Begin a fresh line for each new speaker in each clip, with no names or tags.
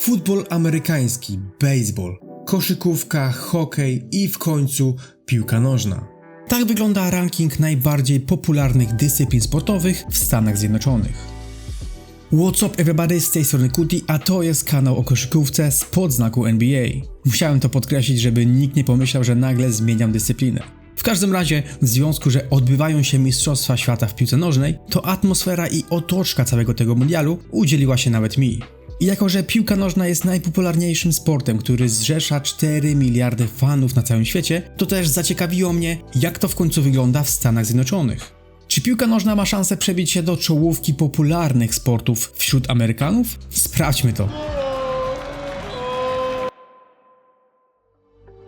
futbol amerykański, baseball, koszykówka, hokej i w końcu piłka nożna. Tak wygląda ranking najbardziej popularnych dyscyplin sportowych w Stanach Zjednoczonych. What's up everybody, z tej strony Kuti, a to jest kanał o koszykówce z podznaku NBA. Musiałem to podkreślić, żeby nikt nie pomyślał, że nagle zmieniam dyscyplinę. W każdym razie, w związku, że odbywają się Mistrzostwa Świata w piłce nożnej, to atmosfera i otoczka całego tego mundialu udzieliła się nawet mi. I jako, że piłka nożna jest najpopularniejszym sportem, który zrzesza 4 miliardy fanów na całym świecie, to też zaciekawiło mnie, jak to w końcu wygląda w Stanach Zjednoczonych. Czy piłka nożna ma szansę przebić się do czołówki popularnych sportów wśród Amerykanów? Sprawdźmy to.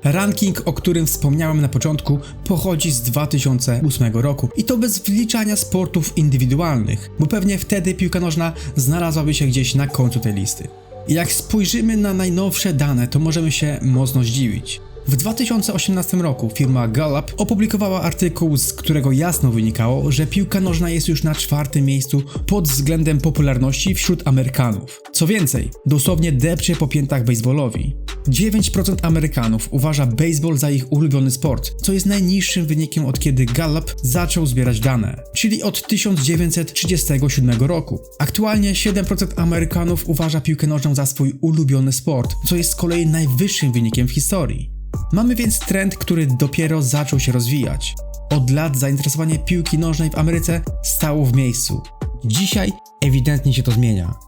Ranking, o którym wspomniałem na początku, pochodzi z 2008 roku i to bez wliczania sportów indywidualnych, bo pewnie wtedy piłka nożna znalazłaby się gdzieś na końcu tej listy. Jak spojrzymy na najnowsze dane, to możemy się mocno zdziwić. W 2018 roku firma Gallup opublikowała artykuł, z którego jasno wynikało, że piłka nożna jest już na czwartym miejscu pod względem popularności wśród Amerykanów. Co więcej, dosłownie depcze po piętach baseballowi. 9% Amerykanów uważa baseball za ich ulubiony sport, co jest najniższym wynikiem od kiedy Gallup zaczął zbierać dane, czyli od 1937 roku. Aktualnie 7% Amerykanów uważa piłkę nożną za swój ulubiony sport, co jest z kolei najwyższym wynikiem w historii. Mamy więc trend, który dopiero zaczął się rozwijać. Od lat zainteresowanie piłki nożnej w Ameryce stało w miejscu. Dzisiaj ewidentnie się to zmienia.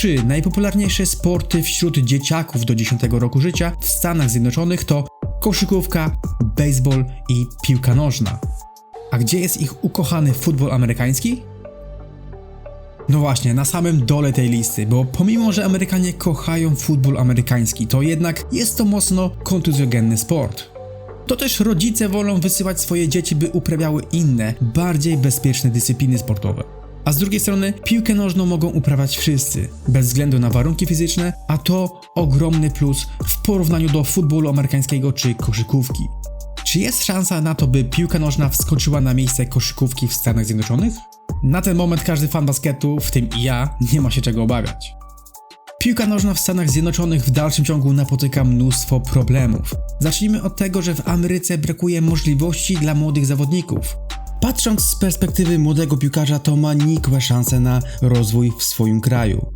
Trzy najpopularniejsze sporty wśród dzieciaków do 10 roku życia w Stanach Zjednoczonych to koszykówka, baseball i piłka nożna. A gdzie jest ich ukochany futbol amerykański? No właśnie, na samym dole tej listy, bo pomimo, że Amerykanie kochają futbol amerykański, to jednak jest to mocno kontuzjogenny sport. To też rodzice wolą wysyłać swoje dzieci, by uprawiały inne, bardziej bezpieczne dyscypliny sportowe. A z drugiej strony piłkę nożną mogą uprawiać wszyscy, bez względu na warunki fizyczne, a to ogromny plus w porównaniu do futbolu amerykańskiego czy koszykówki. Czy jest szansa na to, by piłka nożna wskoczyła na miejsce koszykówki w Stanach Zjednoczonych? Na ten moment każdy fan basketu, w tym i ja, nie ma się czego obawiać. Piłka nożna w Stanach Zjednoczonych w dalszym ciągu napotyka mnóstwo problemów. Zacznijmy od tego, że w Ameryce brakuje możliwości dla młodych zawodników. Patrząc z perspektywy młodego piłkarza, to ma nikłe szanse na rozwój w swoim kraju.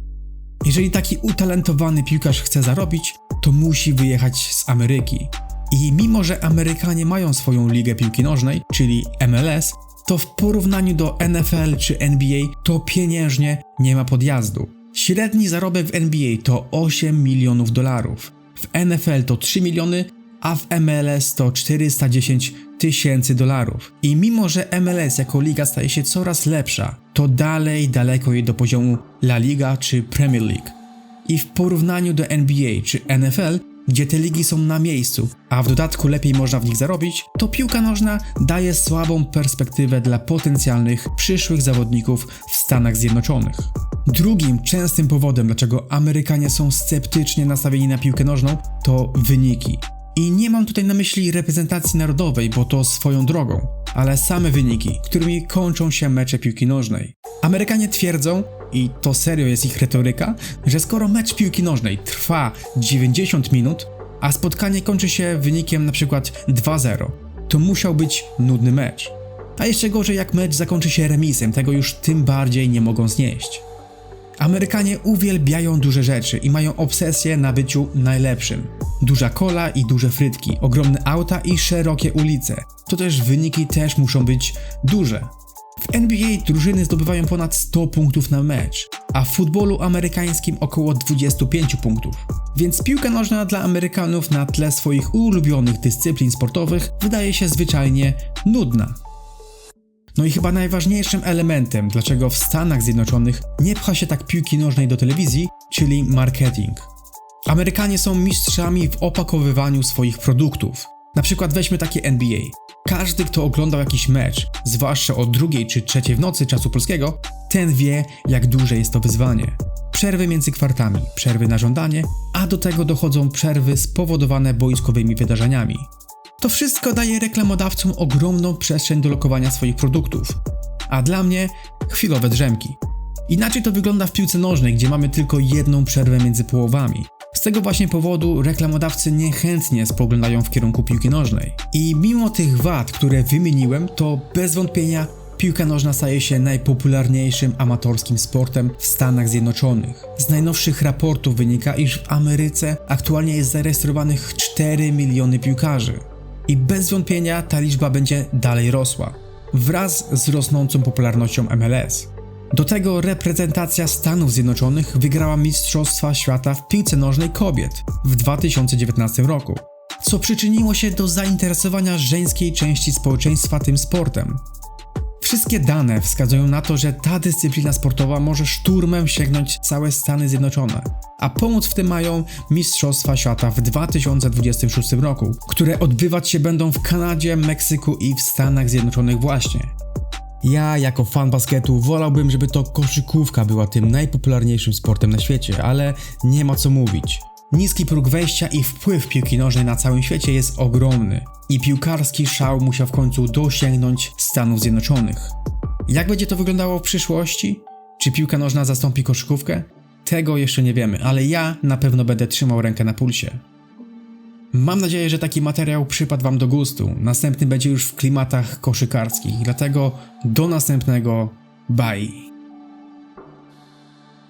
Jeżeli taki utalentowany piłkarz chce zarobić, to musi wyjechać z Ameryki. I mimo, że Amerykanie mają swoją ligę piłki nożnej, czyli MLS, to w porównaniu do NFL czy NBA to pieniężnie nie ma podjazdu. Średni zarobek w NBA to 8 milionów dolarów, w NFL to 3 miliony, a w MLS to 410 tysięcy dolarów. I mimo, że MLS jako liga staje się coraz lepsza, to dalej daleko jej do poziomu La Liga czy Premier League. I w porównaniu do NBA czy NFL gdzie te ligi są na miejscu, a w dodatku lepiej można w nich zarobić, to piłka nożna daje słabą perspektywę dla potencjalnych przyszłych zawodników w Stanach Zjednoczonych. Drugim częstym powodem, dlaczego Amerykanie są sceptycznie nastawieni na piłkę nożną, to wyniki. I nie mam tutaj na myśli reprezentacji narodowej, bo to swoją drogą, ale same wyniki, którymi kończą się mecze piłki nożnej. Amerykanie twierdzą, i to serio jest ich retoryka, że skoro mecz piłki nożnej trwa 90 minut, a spotkanie kończy się wynikiem np. 2-0, to musiał być nudny mecz. A jeszcze gorzej jak mecz zakończy się remisem, tego już tym bardziej nie mogą znieść. Amerykanie uwielbiają duże rzeczy i mają obsesję na byciu najlepszym. Duża kola i duże frytki, ogromne auta i szerokie ulice. To też wyniki też muszą być duże. W NBA drużyny zdobywają ponad 100 punktów na mecz, a w futbolu amerykańskim około 25 punktów. Więc piłka nożna dla Amerykanów na tle swoich ulubionych dyscyplin sportowych wydaje się zwyczajnie nudna. No i chyba najważniejszym elementem, dlaczego w Stanach Zjednoczonych nie pcha się tak piłki nożnej do telewizji, czyli marketing. Amerykanie są mistrzami w opakowywaniu swoich produktów. Na przykład weźmy takie NBA. Każdy, kto oglądał jakiś mecz, zwłaszcza o drugiej czy trzeciej w nocy czasu polskiego, ten wie, jak duże jest to wyzwanie. Przerwy między kwartami, przerwy na żądanie, a do tego dochodzą przerwy spowodowane boiskowymi wydarzeniami. To wszystko daje reklamodawcom ogromną przestrzeń do lokowania swoich produktów, a dla mnie chwilowe drzemki. Inaczej to wygląda w piłce nożnej, gdzie mamy tylko jedną przerwę między połowami. Z tego właśnie powodu reklamodawcy niechętnie spoglądają w kierunku piłki nożnej. I mimo tych wad, które wymieniłem, to bez wątpienia piłka nożna staje się najpopularniejszym amatorskim sportem w Stanach Zjednoczonych. Z najnowszych raportów wynika, iż w Ameryce aktualnie jest zarejestrowanych 4 miliony piłkarzy. I bez wątpienia ta liczba będzie dalej rosła, wraz z rosnącą popularnością MLS. Do tego reprezentacja Stanów Zjednoczonych wygrała Mistrzostwa Świata w piłce nożnej kobiet w 2019 roku, co przyczyniło się do zainteresowania żeńskiej części społeczeństwa tym sportem. Wszystkie dane wskazują na to, że ta dyscyplina sportowa może szturmem sięgnąć całe Stany Zjednoczone, a pomóc w tym mają Mistrzostwa Świata w 2026 roku, które odbywać się będą w Kanadzie, Meksyku i w Stanach Zjednoczonych właśnie. Ja, jako fan basketu, wolałbym, żeby to koszykówka była tym najpopularniejszym sportem na świecie, ale nie ma co mówić. Niski próg wejścia i wpływ piłki nożnej na całym świecie jest ogromny i piłkarski szał musiał w końcu dosięgnąć Stanów Zjednoczonych. Jak będzie to wyglądało w przyszłości? Czy piłka nożna zastąpi koszykówkę? Tego jeszcze nie wiemy, ale ja na pewno będę trzymał rękę na pulsie. Mam nadzieję, że taki materiał przypadł Wam do gustu. Następny będzie już w klimatach koszykarskich, dlatego do następnego. Bye.